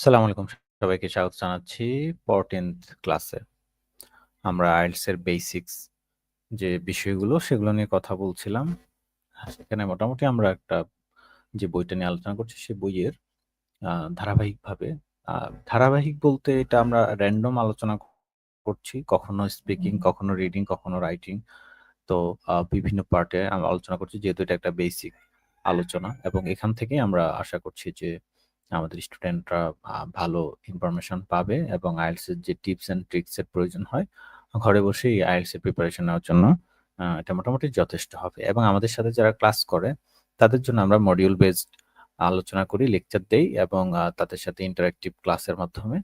আসসালামু আলাইকুম সবাইকে স্বাগত জানাচ্ছি 14th ক্লাসে। আমরা এর বেসিক্স যে বিষয়গুলো সেগুলো নিয়ে কথা বলছিলাম। সেখানে মোটামুটি আমরা একটা যে বইটা নিয়ে আলোচনা করছি সেই বইয়ের ধারাবাহিকভাবে ধারাবাহিক বলতে এটা আমরা র‍্যান্ডম আলোচনা করছি। কখনো স্পিকিং, কখনো রিডিং, কখনো রাইটিং। তো বিভিন্ন পার্টে আমরা আলোচনা করছি যেহেতু এটা একটা বেসিক আলোচনা এবং এখান থেকেই আমরা আশা করছি যে আমাদের স্টুডেন্টরা ভালো ইনফরমেশন পাবে এবং এর যে টিপস অ্যান্ড ট্রিকস এর প্রয়োজন হয়, ঘরে বসেই এর প্রিপারেশন নেওয়ার জন্য এটা মোটামুটি যথেষ্ট হবে এবং আমাদের সাথে যারা ক্লাস করে তাদের জন্য আমরা মডিউল বেসড আলোচনা করি, লেকচার দেই এবং তাদের সাথে ইন্টারেক্টিভ ক্লাসের মাধ্যমে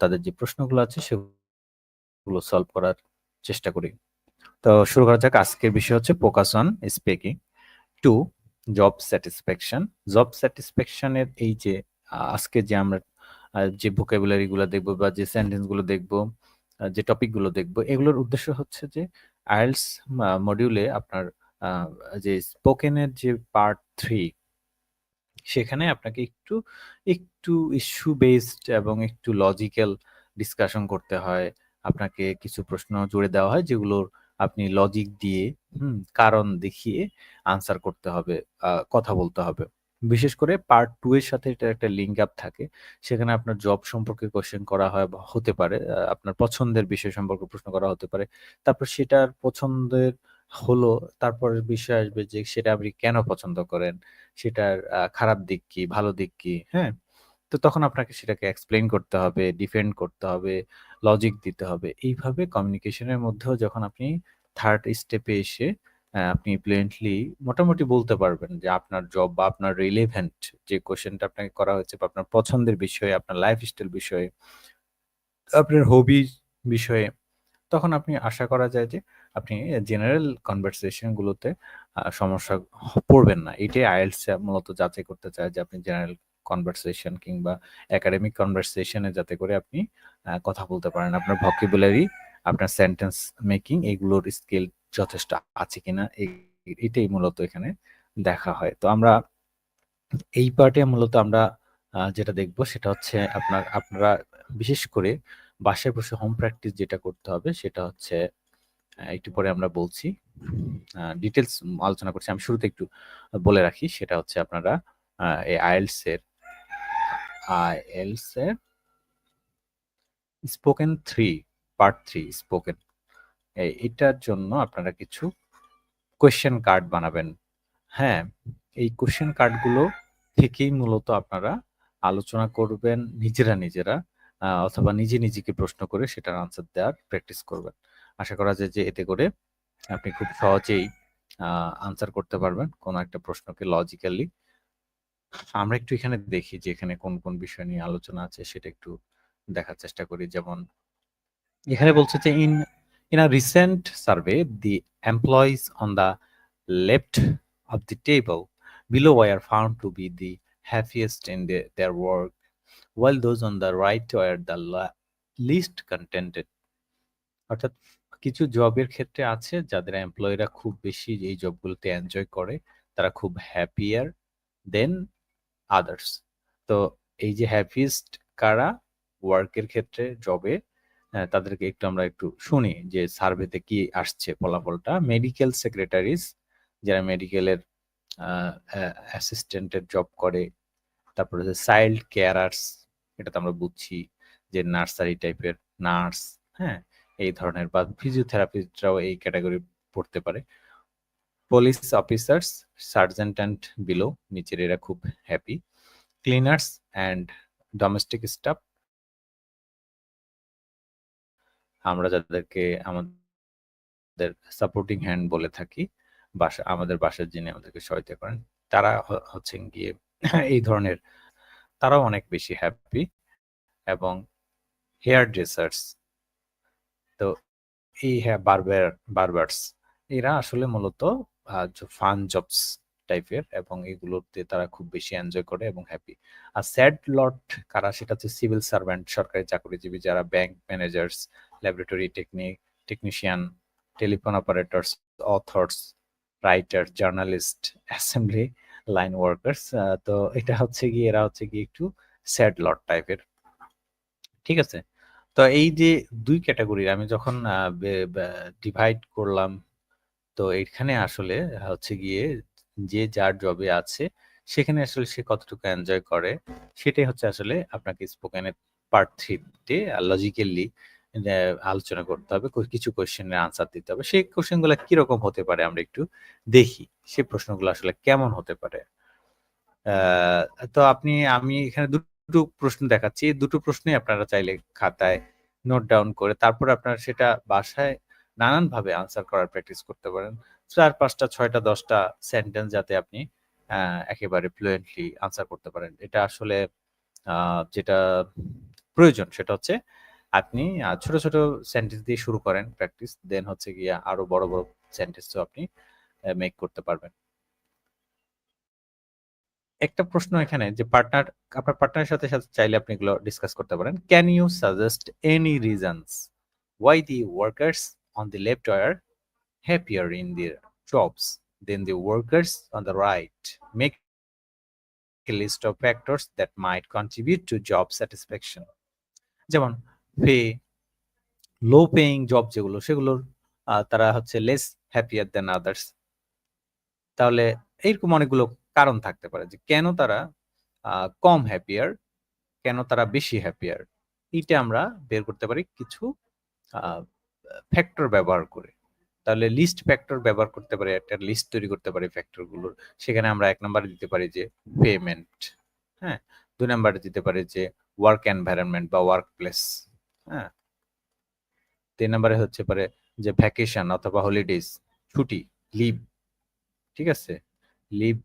তাদের যে প্রশ্নগুলো আছে সেগুলো সলভ করার চেষ্টা করি। তো শুরু করা যাক। আজকের বিষয় হচ্ছে focus on speaking. 2 job satisfaction. Job satisfaction এর এই যে আজকে যে আমরা যে ভোকাবুলারি গুলো দেখব বা যে সেন্টেন্সগুলো দেখব, যে টপিকগুলো দেখব এগুলোর উদ্দেশ্য হচ্ছে যে মা মডিউলে আপনার যে স্পোকেন এর যে পার্ট 3 সেখানে আপনাকে একটু, একটু ইস্যু বেসড এবং একটু লজিক্যাল ডিসকাশন করতে হয়। আপনাকে কিছু প্রশ্ন জুড়ে দেওয়া হয় যেগুলোর আপনি লজিক দিয়ে হুম, কারণ দেখিয়ে আনসার করতে হবে, কথা বলতে হবে। বিশেষ করে পার্ট টু এর সাথে এটার একটা লিঙ্ক আপ থাকে। সেখানে আপনার জব সম্পর্কে কোয়েশ্চেন করা হয় হতে পারে। আপনার পছন্দের বিষয় সম্পর্কে প্রশ্ন করা হতে পারে। তারপর সেটার পছন্দের হলো তারপরের বিষয় আসবে যে সেটা আপনি কেন পছন্দ করেন? সেটার খারাপ দিক কি? ভালো দিক কি? হ্যাঁ? তো তখন আপনাকে সেটাকে এক্সপ্লেন করতে হবে, ডিফেন্ড করতে হবে, লজিক দিতে হবে। এইভাবে কমিউনিকেশনের মধ্যেও যখন আপনি থার্ড স্টেপে এসে আপনি প্লেন্টলি মোটামুটি বলতে পারবেন যে আপনার জব বা আপনার রিলেভেন্ট যে কোয়েশ্চেনটা আপনাকে করা হয়েছে বা আপনার পছন্দের বিষয়ে, আপনার লাইফস্টাইল বিষয়ে, আপনার হবি বিষয়ে, তখন আপনি আশা করা যায় যে আপনি জেনারেল কনভারসেশন গুলোতে আ সমস্যা পড়বেন না। এটাই এ মূলত যাচাই করতে চায় যে আপনি জেনারেল কনভারসেশন কিংবা একাডেমিক কনভারসেশন যাতে করে আপনি কথা বলতে পারেন। আপনার ভোকাবুলারি, আপনার সেন্টেন্স মেকিং এগুলোর স্কিল যথেষ্ট আছে কিনা এটাই মূলত এখানে দেখা হয়। তো আমরা এই পার্টে মূলত আমরা যেটা দেখব সেটা হচ্ছে আপনার আপনারা বিশেষ করে বাসায় বসে হোম প্র্যাকটিস যেটা করতে হবে সেটা হচ্ছে একটু পরে আমরা বলছি। ডিটেলস আলোচনা করছি। আমি শুরুতে একটু বলে রাখি সেটা হচ্ছে আপনারা এই IELTS এর IELTS এর স্পোকেন 3 পার্ট 3 স্পোকেন এটার জন্য আপনারা কিছু কোয়েশ্চেন কার্ড বানাবেন। হ্যাঁ? এই কোয়েশ্চেন কার্ডগুলো থেকেই মূলত আপনারা আলোচনা করবেন নিজেরা, নিজেরা অথবা নিজে নিজেকে প্রশ্ন করে সেটার আনসার দেওয়ার প্র্যাকটিস করবেন। আশা করা যায় যে এতে করে আপনি খুব সহজেই আনসার করতে পারবেন কোন একটা প্রশ্নকে লজিক্যালি। আমরা একটু এখানে দেখি যে এখানে কোন, কোন বিষয় নিয়ে আলোচনা আছে সেটা একটু দেখার চেষ্টা করি। যেমন এখানে বলছে যে in in a recent survey the employees on the left of the table found to be the happiest in the, their work, while those on the right were the la least contented. অর্থাৎ কিছু জবের ক্ষেত্রে আছে যাদের এমপ্লয়িরা খুব বেশি এই জবগুলোতে enjoy করে। তারা খুব হ্যাপিয়ার দেন আদার্স। তো এই যে হ্যাপিস্ট কারা ওয়ার্কের ক্ষেত্রে জবে তাদেরকে একটু আমরা একটু শুনি যে সার্ভেতে কি আসছে ফলাফলটা। মেডিকেল সেক্রেটারিজ যারা মেডিকেলের অ্যা অ্যাসিস্ট্যান্টের জব করে। তারপরে হচ্ছে চাইল্ড কেয়ারার্স এটা তো আমরা বুঝছি যে নার্সারি টাইপের নার্স, হ্যাঁ? এই ধরনের বা ফিজিওথেরাপিস্টরাও এই ক্যাটাগরি পড়তে পারে। Police officers, sergeant and below নিচের এরা খুব happy. Cleaners and domestic staff আমরা যাদেরকে আমাদের সাপোর্টিং হ্যান্ড বলে থাকি। বাসা আমাদের বাসার যিনি আমাদেরকে সহায়তা করেন। তারা হচ্ছেন গিয়ে এই ধরনের তারাও অনেক বেশি হ্যাপি এবং হেয়ার ড্রেসার্স তো এই হ্যাঁ বারবার বারবার্স এরা আসলে মূলত ফান জবস টাইপের এবং এগুলোতে তারা খুব বেশি এনজয় করে এবং হ্যাপি। আর স্যাড লট কারা সেটা হচ্ছে সিভিল সার্ভেন্ট সরকারি চাকরিজীবী যারা bank managers, laboratory technic technician, telephone operators, authors, writer, journalist, assembly line workers তো এটা হচ্ছে গিয়ে এরা হচ্ছে গিয়ে একটু স্যাড লট টাইপের ঠিক আছে তো এই যে দুই ক্যাটাগরি আমি যখন ডিভাইড করলাম তো এখানে আসলে হচ্ছে গিয়ে যে যার জবে আছে, সেখানে আসলে সে কতটুকু এনজয় করে, সেটাই হচ্ছে আসলে আপনাকে স্পোকেনের পার্ট থ্রিতে লজিক্যালি আলোচনা করতে হবে কিছু কোয়েশ্চেনের আনসার দিতে হবে। সেই কোয়েশ্চেনগুলো কীরকম হতে পারে আমরা একটু দেখি সেই প্রশ্নগুলো আসলে কেমন হতে পারে। তো আপনি, আমি এখানে দুটো প্রশ্ন দেখাচ্ছি। দুটো প্রশ্নই আপনারা চাইলে খাতায় নোট ডাউন করে, তারপর আপনারা সেটা বাসায় নানানভাবে আনসার করার প্র্যাকটিস করতে পারেন। চার, পাঁচটা, ছয়টা, দশটা সেন্টেন্স যাতে আপনি একেবারে ফ্লুয়েন্টলি আনসার করতে পারেন। এটা আসলে যেটা প্রয়োজন সেটা হচ্ছে আপনি ছোট ছোট সেন্টেন্স দিয়ে শুরু করেন প্র্যাকটিস দেন হচ্ছে গিয়ে আরও বড় বড় সেন্টেন্সও আপনি মেক করতে পারবেন। একটা প্রশ্ন এখানে যে পার্টনার আপনার পার্টনারের সাথে সাথে চাইলে আপনি এগুলো ডিসকাস করতে পারেন। Can you suggest any reasons why the workers on the left are happier in their jobs than the workers on the right make a list of factors that might contribute to job satisfaction. যেমন pay low paying job যেগুলো সেগুলোর তারা হচ্ছে less happier দেন others তাহলে এইরকম অনেকগুলো কারণ থাকতে পারে যে কেন তারা কম হ্যাপিয়ার কেন তারা বেশি হ্যাপিয়ার এইটা আমরা বের করতে পারি কিছু ফ্যাক্টর ব্যবহার করে। তাহলে লিস্ট ফ্যাক্টর ব্যবহার করতে পারি, একটা লিস্ট তৈরি করতে পারি ফ্যাক্টরগুলোর সেখানে আমরা এক নম্বরে দিতে পারি যে পেমেন্ট হ্যাঁ? দুই নম্বরে দিতে পারি যে ওয়ার্ক এনভায়রনমেন্ট বা ওয়ার্ক প্লেস হ্যাঁ? তিন নম্বরে হচ্ছে পারে যে ভ্যাকেশন অথবা হলিডেজ ছুটি লিভ ঠিক আছে? লিভ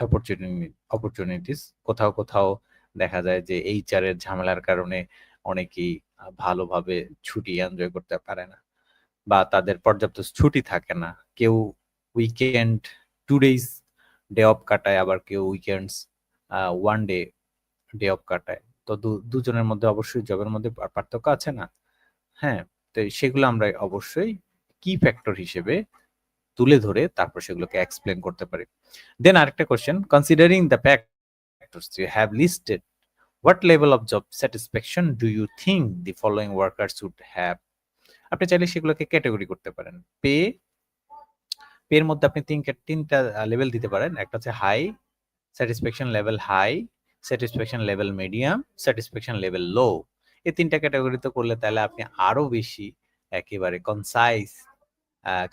অপরচুনিটি অপরচুনিটিস কোথাও কোথাও দেখা যায় যে এইচআর এর ঝামেলার কারণে অনেকেই ভালোভাবে ছুটি এনজয় করতে পারে না বা তাদের পর্যাপ্ত ছুটি থাকে না। কেউ weekend two days day off কাটায়, আবার কেউ weekends one day day off কাটায়। তো দুজনের মধ্যে অবশ্যই জবের মধ্যে পার্থক্য আছে না? হ্যাঁ তো সেগুলো আমরা অবশ্যই কি ফ্যাক্টর হিসেবে তুলে ধরে তারপর সেগুলোকে এক্সপ্লেন করতে পারি। দেন আরেকটা question considering the factors you have listed what level of job satisfaction do you think the following workers would have আপনি চাইলে সেগুলোকে ক্যাটাগরি করতে পারেন। পে পের মধ্যে আপনি তিন তিনটা লেভেল দিতে পারেন। একটা হচ্ছে high satisfaction level high satisfaction level medium satisfaction level low এই তিনটা ক্যাটাগরিতে করলে তাহলে আপনি আরও বেশি একেবারে কনসাইজ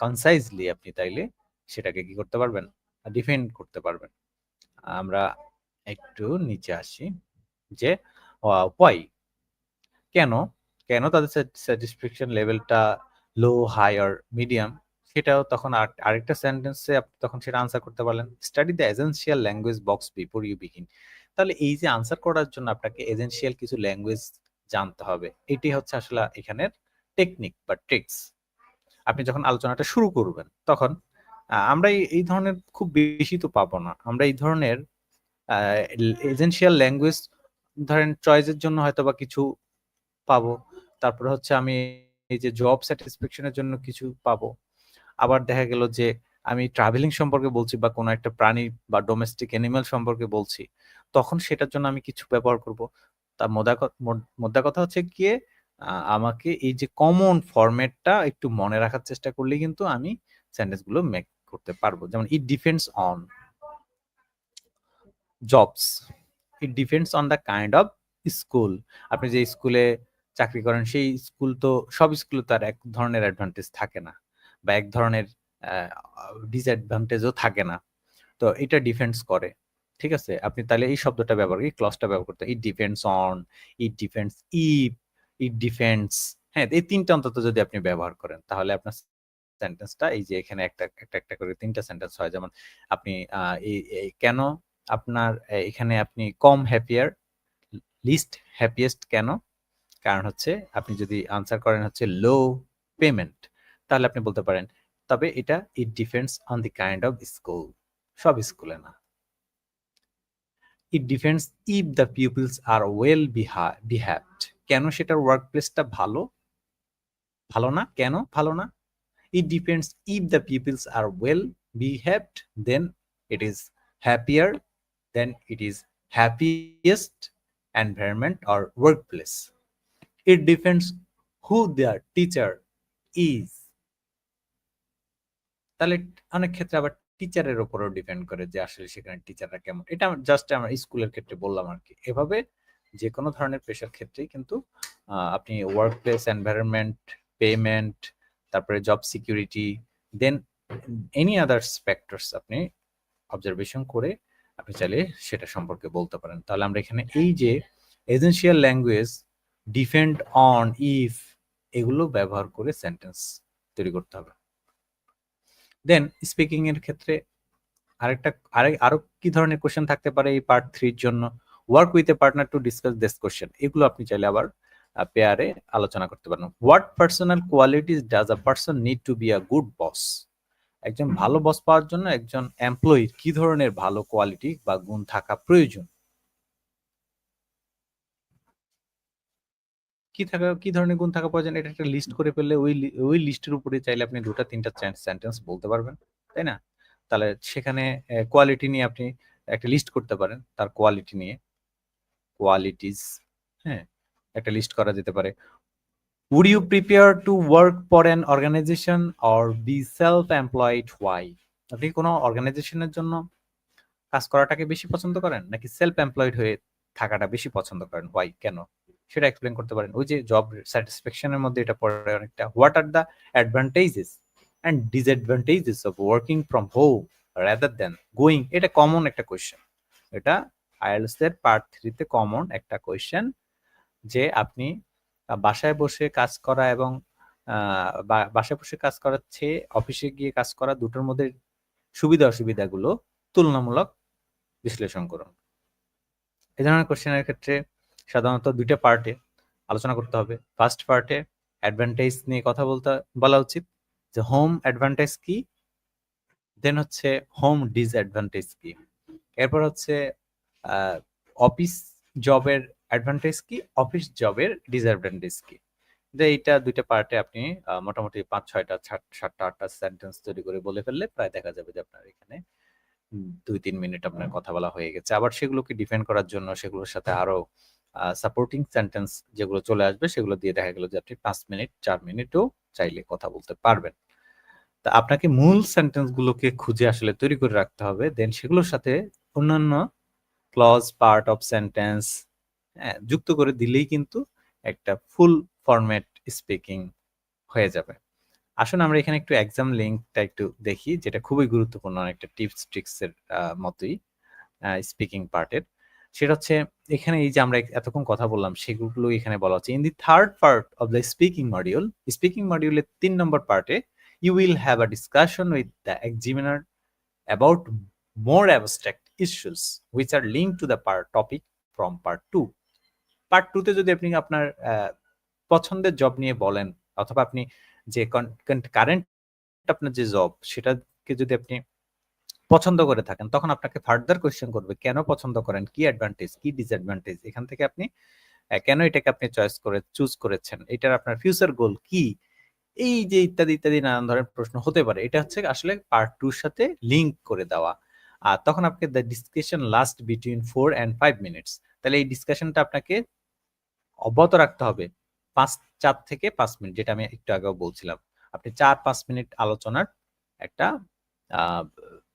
কনসাইজলি আপনি তাইলে সেটাকে কি করতে পারবেন? ডিফেন্ড করতে পারবেন। আমরা একটু নিচে আসি। যে ওয়াই কেন? কেন তাদের স্যাটিসফ্যাকশন লেভেলটা লো হাই আর মিডিয়াম সেটাও তখন আরেকটা সেন্টেন্সে আপনি তখন সেটা আনসার করতে পারলেন study the essential language box before you begin তাহলে এই যে আনসার করার জন্য আপনাকে এজেন্সিয়াল কিছু ল্যাঙ্গুয়েজ জানতে হবে, এটি হচ্ছে আসলে এখানের টেকনিক বা ট্রিক্স আপনি যখন আলোচনাটা শুরু করবেন, তখন আমরা এই ধরনের খুব বেশি তো পাবো না। আমরা এই ধরনের এজেন্সিয়াল ল্যাঙ্গুয়েজ ধরেন চয়েসের জন্য হয়তো বা কিছু পাবো। তারপরে হচ্ছে আমি এই যে জব স্যাটিসফ্যাকশনের জন্য কিছু পাবো। আবার দেখা গেল যে আমি ট্রাভেলিং সম্পর্কে বলছি বা কোনো একটা প্রাণী বা ডোমেস্টিক অ্যানিমাল সম্পর্কে বলছি, তখন সেটার জন্য আমি কিছু ব্যবহার করব। তার মোদা মোদ্দা কথা হচ্ছে গিয়ে আমাকে এই যে কমন ফরম্যাটটা একটু মনে রাখার চেষ্টা করলে কিন্তু আমি সেন্টেন্সগুলো মেক করতে পারব। যেমন it depends on jobs it depends on the kind of school আপনি যে স্কুলে চাকরি করেন, সেই স্কুল তো, সব স্কুলে তার এক ধরনের অ্যাডভান্টেজ থাকে না বা এক ধরনের ডিসঅ্যাডভান্টেজও থাকে না। তো এটা ডিফেন্স করে, ঠিক আছে? আপনি তাহলে এই শব্দটা ব্যবহার করি ক্লসটা ব্যবহার করতে it depends on it depends if it defence হ্যাঁ এই তিনটা অন্তত যদি আপনি ব্যবহার করেন, তাহলে আপনার সেন্টেন্সটা এই যে এখানে একটা একটা একটা করে তিনটা সেন্টেন্স হয়। যেমন আপনি এই কেন আপনার এখানে আপনি কম হ্যাপিয়ার লিস্ট হ্যাপিয়েস্ট কেন? কারণ হচ্ছে আপনি যদি আনসার করেন হচ্ছে লো পেমেন্ট তাহলে আপনি বলতে পারেন, তবে এটা it depends on the kind of school সব স্কুলে না। It depends if the peoples are well behaved কেন সেটার ওয়ার্ক প্লেসটা ভালো? ভালো না? কেন ভালো না? It depends if the peoples are well behaved then it is happier then it is happiest environment or workplace. It depends who their teacher is. তাহলে অনেক ক্ষেত্রে আবার টিচারের উপরও ডিপেন্ড করে যে আসলে সেখানে টিচাররা কেমন এটা জাস্ট আমার স্কুলের ক্ষেত্রে বললাম আর কি এভাবে যে কোনো ধরনের পেশার ক্ষেত্রেই কিন্তু আপনি ওয়ার্ক প্লেস এনভায়রনমেন্ট পেমেন্ট তারপরে job security then any others factors আপনি অবজারভেশন করে আপনি চাইলে সেটা সম্পর্কে বলতে পারেন। তাহলে আমরা এখানে এই যে essential language depend on if এগুলো ব্যবহার করে সেন্টেন্স তৈরি করতে হবে। দেন স্পিকিং এর ক্ষেত্রে আরেকটা আরেক আরও কি ধরনের কোশ্চেন থাকতে পারে এই পার্ট থ্রির জন্য? Work with a partner to discuss this question এগুলো আপনি চাইলে আবার পেয়ারে আলোচনা করতে পারেন। What personal qualities does a person need to be a good boss একজন ভালো বস পাওয়ার জন্য একজন এমপ্লয়ির কি ধরনের ভালো কোয়ালিটি বা গুণ থাকা প্রয়োজন? কি থাকা, কি ধরনের গুণ থাকা প্রয়োজন? এটা একটা লিস্ট করে ফেললে ওই ওই লিস্টের উপরে চাইলে আপনি দুটা, তিনটা সেন্টেন্স বলতে পারবেন, তাই না? তাহলে সেখানে কোয়ালিটি নিয়ে আপনি একটা লিস্ট করতে পারেন, তার কোয়ালিটি নিয়ে। কোয়ালিটিস হ্যাঁ একটা লিস্ট করা যেতে পারে। You prepare to work for an organisation or be self employed why আপনি কোনো অর্গানাইজেশনের জন্য কাজ করাটাকে বেশি পছন্দ করেন, নাকি সেলফ এমপ্লয়েড হয়ে থাকাটা বেশি পছন্দ করেন? হোয়াই কেন? সেটা এক্সপ্লেন করতে পারেন। ওই যে জব স্যাটিসফ্যাকশনের মধ্যে এটা পড়ে অনেকটা। What are the advantages and disadvantages of working from home rather than going এটা কমন একটা কোয়েশ্চেন এটা আইএলস এর পার্ট থ্রিতে কমন একটা কোয়েশ্চেন যে আপনি বাসায় বসে কাজ করা এবং বাসায় বসে কাজ করার চেয়ে অফিসে গিয়ে কাজ করা দুটোর মধ্যে সুবিধা অসুবিধাগুলো তুলনামূলক বিশ্লেষণ করুন। এই ধরনের কোশ্চেনের ক্ষেত্রে সাধারণত দুইটা পার্টে আলোচনা করতে হবে। ফার্স্ট পার্টে অ্যাডভান্টেজ নিয়ে কথা বলতে, বলা উচিত যে হোম অ্যাডভান্টেজ কি? দেন হচ্ছে হোম ডিসঅ্যাডভান্টেজ কি? এরপর হচ্ছে অফিস জবের অ্যাডভান্টেজ কি অফিস জবের ডিসঅ্যাডভান্টেজ কি? যে এইটা দুইটা পার্টে আপনি মোটামুটি পাঁচ, ছয়টা, সাত- সাতটা, আটটা সেন্টেন্স তৈরি করে বলে ফেললে প্রায় দেখা যাবে যে আপনার এখানে দুই, তিন মিনিট আপনার কথা বলা হয়ে গেছে। আবার সেগুলোকে ডিফেন্ড করার জন্য সেগুলোর সাথে আরও সাপোর্টিং সেন্টেন্স যেগুলো চলে আসবে সেগুলো দিয়ে দেখা গেল যে আপনি পাঁচ মিনিট চার মিনিটও চাইলে কথা বলতে পারবেন। তা আপনাকে মূল সেন্টেন্স গুলোকে খুঁজে আসলে তৈরি করে রাখতে হবে দেন সেগুলোর সাথে অন্যান্য ক্লজ পার্ট অফ সেন্টেন্স যুক্ত করে দিলেই কিন্তু একটা ফুল ফরম্যাট স্পিকিং হয়ে যাবে। আসুন আমরা এখানে একটু এক্সাম লিঙ্কটা একটু দেখি, যেটা খুবই গুরুত্বপূর্ণ অনেকটা টিপস ট্রিক্স এর মতোই স্পিকিং পার্টের সেটা হচ্ছে এখানে এই যে আমরা এতক্ষণ কথা বললাম, সেগুলো এখানে বলা হচ্ছে। In the third part of the speaking module speaking মডিউলের তিন নম্বর পার্টে you will have a discussion with the examiner about more abstract issues which are link to the part topic from part two part টুতে যদি আপনি আপনার পছন্দের job নিয়ে বলেন, অথবা আপনি যে কারেন্ট আপনার যে জব সেটাকে যদি আপনি পছন্দ করে থাকেন, তখন আপনাকে ফার্দার কোয়েশ্চেন করবে, কেন পছন্দ করেন? কি অ্যাডভান্টেজ কি ডিসঅ্যাডভান্টেজ এখান থেকে আপনি কেন এটাকে আপনি চয়েস করে চুজ করেছেন? এটার আপনার ফিউচার গোল কি? এই যে ইত্যাদি ইত্যাদি নানান ধরনের প্রশ্ন হতে পারে। এটা হচ্ছে আসলে পার্ট টুর সাথে লিঙ্ক করে দেওয়া। আর তখন আপনাকে the discussion last between four and five minutes তাহলে এই ডিসকাশনটা আপনাকে অব্যাহত রাখতে হবে পাঁচ, চার থেকে পাঁচ মিনিট, যেটা আমি একটু আগেও বলছিলাম। আপনি চার, পাঁচ মিনিট আলোচনার একটা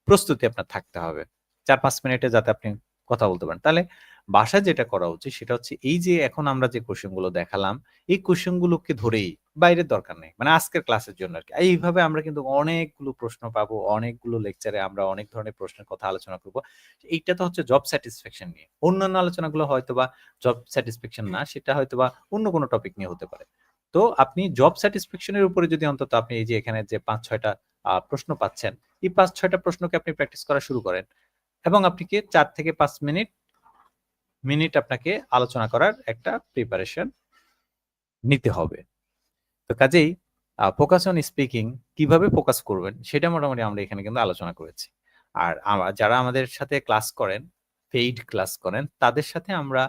প্রস্তুতি আপনার থাকতে হবে। চার, পাঁচ মিনিটে যাতে আপনি কথা বলতে পারেন। তাহলে বাসায় যেটা করা উচিত সেটা হচ্ছে এই যে এখন আমরা যে কোশ্চেনগুলো দেখালাম, এই কোশ্চেন গুলোকে ধরেই বাইরের দরকার নেই। মানে আজকের ক্লাসের জন্য আর কি এইভাবে আমরা কিন্তু অনেকগুলো প্রশ্ন পাবো, অনেকগুলো লেকচারে আমরা অনেক ধরনের প্রশ্নের কথা আলোচনা করব। এইটা তো হচ্ছে জব স্যাটিসফ্যাকশন নিয়ে। অন্যান্য আলোচনাগুলো হয়তো বা জব স্যাটিসফ্যাকশন না, সেটা হয়তো বা অন্য কোনো টপিক নিয়ে হতে পারে। তো আপনি জব স্যাটিসফ্যাকশনের উপরে যদি অন্তত আপনি এই যে এখানে যে পাঁচ, ছয়টা প্রশ্ন পাচ্ছেন, এই পাঁচ, ছয়টা প্রশ্নকে আপনি প্র্যাকটিস করা শুরু করেন এবং আপনাকে চার থেকে পাঁচ মিনিট মিনিট আপনাকে আলোচনা করার একটা প্রিপারেশন নিতে হবে। তো কাজেই ফোকাস অন স্পিকিং কীভাবে ফোকাস করবেন সেটা মোটামুটি আমরা এখানে কিন্তু আলোচনা করেছি। আর যারা আমাদের সাথে ক্লাস করেন পেইড ক্লাস করেন, তাদের সাথে আমরা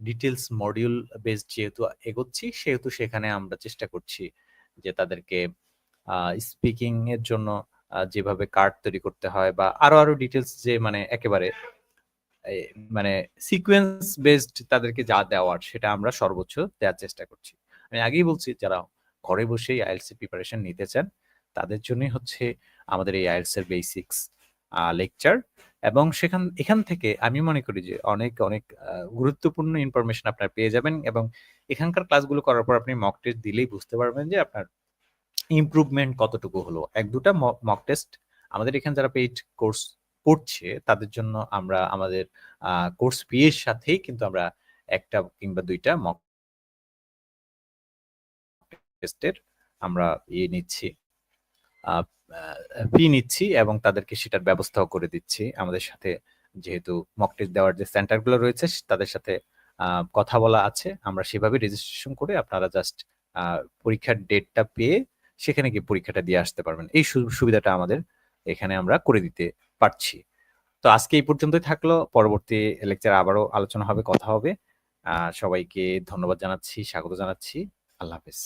ডিটেলস মডিউল বেস যেহেতু এগোচ্ছি, সেহেতু সেখানে আমরা চেষ্টা করছি যে তাদেরকে স্পিকিং এর জন্য যেভাবে কার্ড তৈরি করতে হয় বা আরও আরও ডিটেলস যে মানে একেবারে মানে সিকোয়েন্স বেসড তাদেরকে যা দেওয়ার সেটা আমরা সর্বোচ্চ দেওয়ার চেষ্টা করছি। আমি আগেই বলছি যারা ঘরে বসেই IELTS এর প্রিপারেশন নিতে চান, তাদের জন্যই হচ্ছে আমাদের এই IELTS এর বেসিক্স লেকচার এবং সেখান এখান থেকে আমি মনে করি যে অনেক, অনেক গুরুত্বপূর্ণ ইনফরমেশন আপনারা পেয়ে যাবেন এবং এখানকার ক্লাসগুলো করার পর আপনি মক টেস্ট দিলেই বুঝতে পারবেন যে আপনার ইমপ্রুভমেন্ট কতটুকু হলো। ১-২ টা মক টেস্ট আমাদের এখানে যারা পেইড কোর্স করছে, তাদের জন্য আমরা আমাদের কোর্স ফি এর সাথেই কিন্তু আমরা ১ টা কিংবা ২ টা মক টেস্টের আমরা ইয়ে নিচ্ছি। ফি নিচ্ছি এবং তাদেরকে সেটার ব্যবস্থাও করে দিচ্ছি। আমাদের সাথে যেহেতু মক টেস্ট দেওয়ার যে সেন্টারগুলো রয়েছে, তাদের সাথে কথা বলা আছে। আমরা সেভাবে রেজিস্ট্রেশন করে আপনারা জাস্ট পরীক্ষার ডেটটা পেয়ে সেখানে গিয়ে পরীক্ষাটা দিয়ে আসতে পারবেন। এই সুবিধাটা আমাদের এখানে আমরা করে দিতে পারছি। তো আজকে এই পর্যন্তই থাকল। পরবর্তী লেকচার আবারও আলোচনা হবে, কথা হবে। সবাইকে ধন্যবাদ জানাচ্ছি, স্বাগত জানাচ্ছি। আল্লাহ হাফেজ।